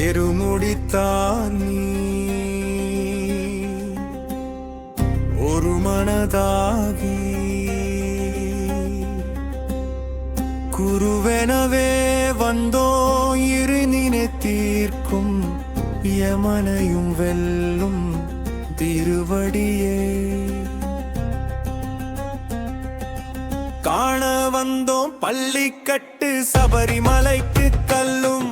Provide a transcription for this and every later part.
எருமுடித்தான் ஒரு மனதாகி குருவெனவே வந்தோ இரு நினைத்தீர்க்கும் யமனையும் வெல்லும் திருவடியே. காண வந்தோம் பள்ளிக்கட்டு சபரிமலைக்கு கல்லும்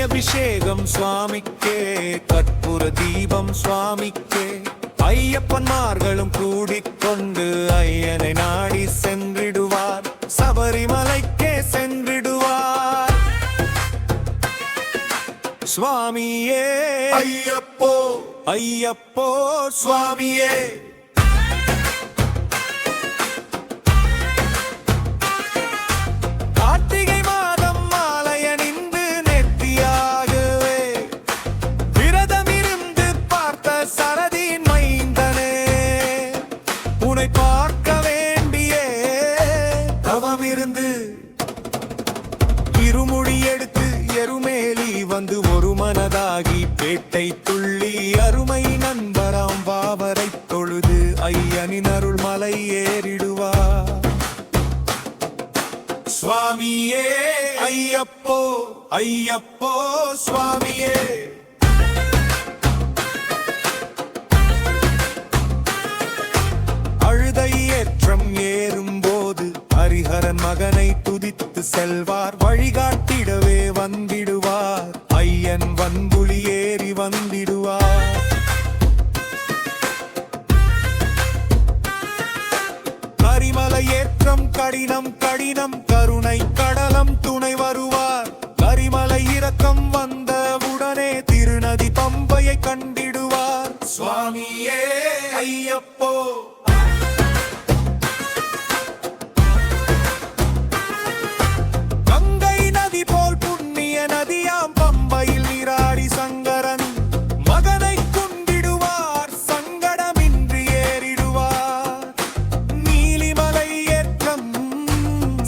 அபிஷேகம் சுவாமிக்கே கற்பூர தீபம் சுவாமிக்கே. ஐயப்பன்மார்களும் கூடிக்கொண்டு ஐயனை நாடி சென்றிடுவார். சபரிமலைக்கே சென்றிடுவார். சுவாமியே. ஐயப்போ. ஐயப்போ சுவாமியே. இருந்து இருமொழி எடுத்து எருமேலி வந்து ஒரு மனதாகி பேட்டை துள்ளி அருமை நண்பராம் வாவரை தொழுது ஐயனின் அருள் மலை ஏறிடுவா. சுவாமியே ஐயப்போ ஐயப்போ சுவாமியே. ஹரிஹரன் மகனை துதித்து செல்வார். வழிகாட்டிடவே வந்திடுவார். ஐயன் வன்புலி ஏறி வந்திடுவார். கரிமலை ஏற்றம் கடினம் கடினம் கருணை கடலம் துணை வருவார். கரிமலை இறக்கம் வந்த உடனே திருநதி பம்பையை கண்டிடுவார். சுவாமியே ஐயப்போ. புண்ணிய பம்பையில் நீராடி சங்கரன். மகனை குண்டிடுவார் சங்கடமின்றி ஏறிடுவார். நீலிமலை ஏற்றம்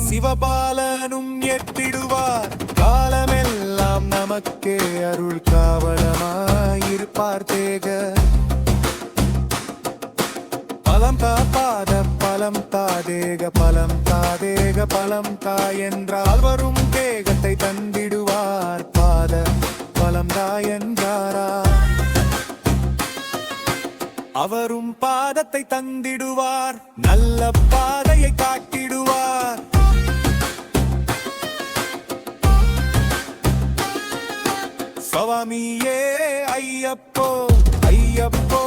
சிவபாலனும் எட்டிடுவார் காலமெல்லாம் நமக்கே அருள் காவலமாயிருப்பார் தேக பலம் தா பாத பலம் தா தேக பலம் தா தேக பலம் தா என்றால் அவரும் பாதத்தை தந்திடுவார். நல்ல பாதையை காட்டிடுவார். சுவாமியே ஐயப்போ ஐயப்போ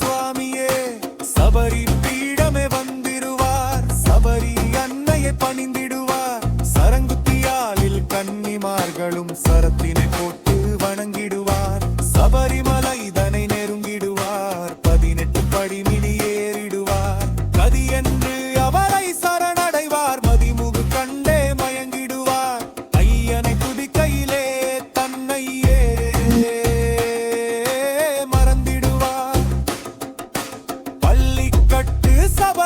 சுவாமியே சபரி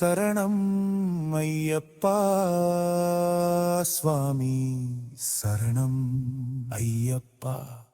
சரணம் ஐயப்பா. சுவாமி சரணம் ஐயப்பா.